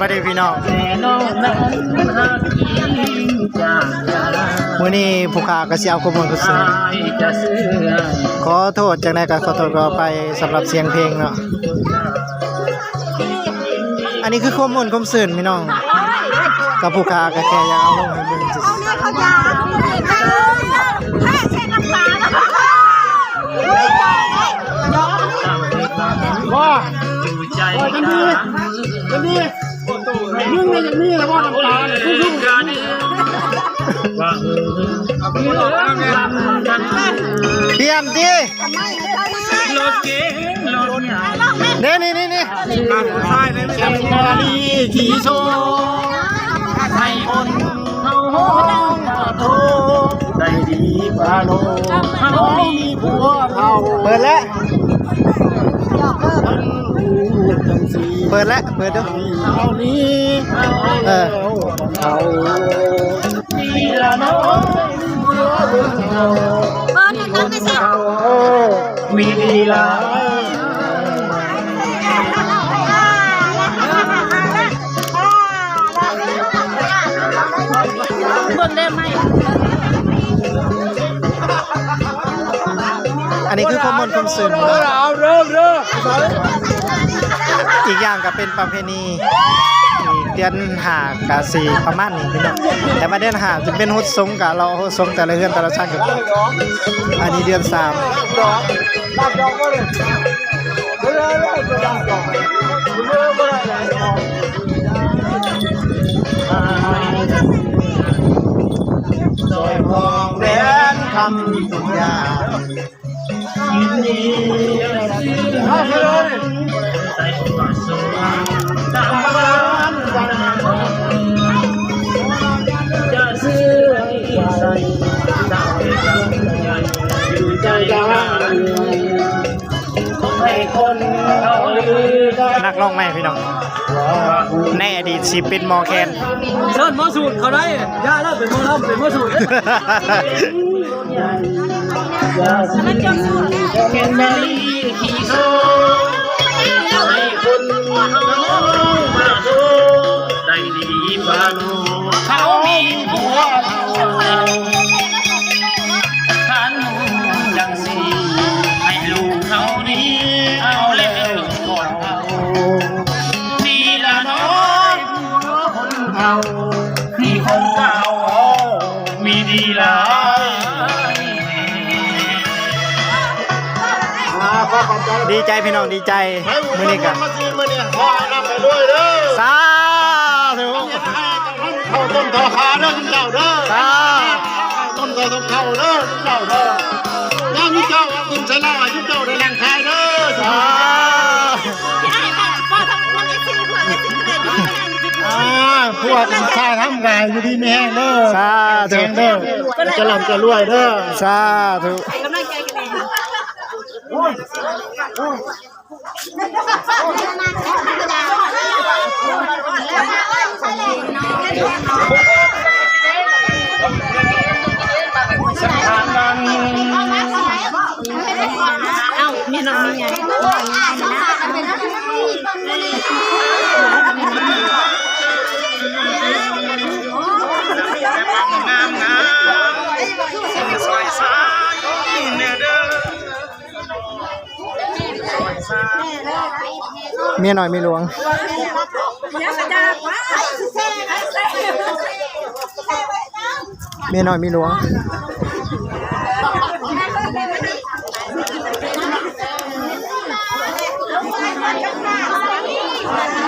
ประเดี๋ยวพี่น้องแต่น้องนั้นหากยิ่งจางจางมื้อนี้ผู้ค้าก็สิเอาข้อมูลก็ซื้ออายจะเสื่อมขอโทษจังได๋ก็ขอโทษก็ไปสำหรับเสียงเพลงเนาะอันนี้คือข้อมูลคมสื่นพี่น้องกับผู้ค้าก็แค่อยากเอาลงให้เบิ่งซื่อเขายาวแค่เช็ดน้ำตาแล้วก็ว่าจูใจกันดีกันดี มึงในอย่างนี้แล้วว่าน้ำตาเนี่ยสู้ๆกันเออเอาไปเลยกันๆเตรียมติรถเก๋งรถใหญ่เนี่นี่นี่ใช่เลยไม่ใช่นาลีขี่โชว์ให้คนเขาห้องโทได้ดีกว่าโลเขามีผัวเขาเปิดแล้ว เปิดแล้วเปิดดูเขานี้เออเขาดีละน้องเมื่อเบิ่งเขาเบอร์หนึ่งต้องไม่ใช่เขามีดีละ อันนี้คือข้อมูลคมสื่นเอาเริ่มเริ่มอีกอย่างก็เป็นประเพณีอีกเดือนหากะสีประมาณนี้พี่น้องแต่มาเดือนหาจะเป็นฮุดสงกะเราฮุดสงแต่ละเฮือนแต่ละชาติก็อันนี้เดือนสามรับดอกก็เลยเริ่มเริ่มรับดอกเริ่มก็ได้ซอยมองแหวนคำสัญญายินดีเอาไปเลยใส่ตัวสวยตามบ้า นวันจะซื้อให้ใส่ตามใจอยู่ใจกันให้คนเขาลือกันนักร้องใหม่พี่น้องในอดีตสิเป็นหมอแคนเชิญมาสูตรเขาได้ย่าแล้วเป็นมาลำเป็นมาสูตร อย่าสิแค่นาลีขี่โซ่ให้คนเขามาโซ่ได้ดีบ้าโลเขามีผัวเขาขันจังสีให้ลูกเขานี้เอาแล้วก่อนเอานี่ละน้อยคนเขาที่คนเก่ามีดีหลายดีใจพี่น้องดีใจมื้อนี้กันมาซีมาเนี่ยขอรับไปด้วยเด้อสาธุเข้าต้นเข้าขาเด้อคุณเจ้าเด้อสาต้นเข้าต้นเข้าเด้อคุณเจ้าเด้อย่าคุณเจ้าคุณชนะคุณเจ้าได้แรงคายเด้อสาพ่อทำมันไม่ซื้อเด้อ่าพวกชาทำกายอยู่ดีไม่แห้งเด้อสาธุเด้อจะหลับจะรวยเด้อสาธุกำลังใจกัน เอ เมียน้อยเมียหลวงเมียน้อยเมียหลวงเ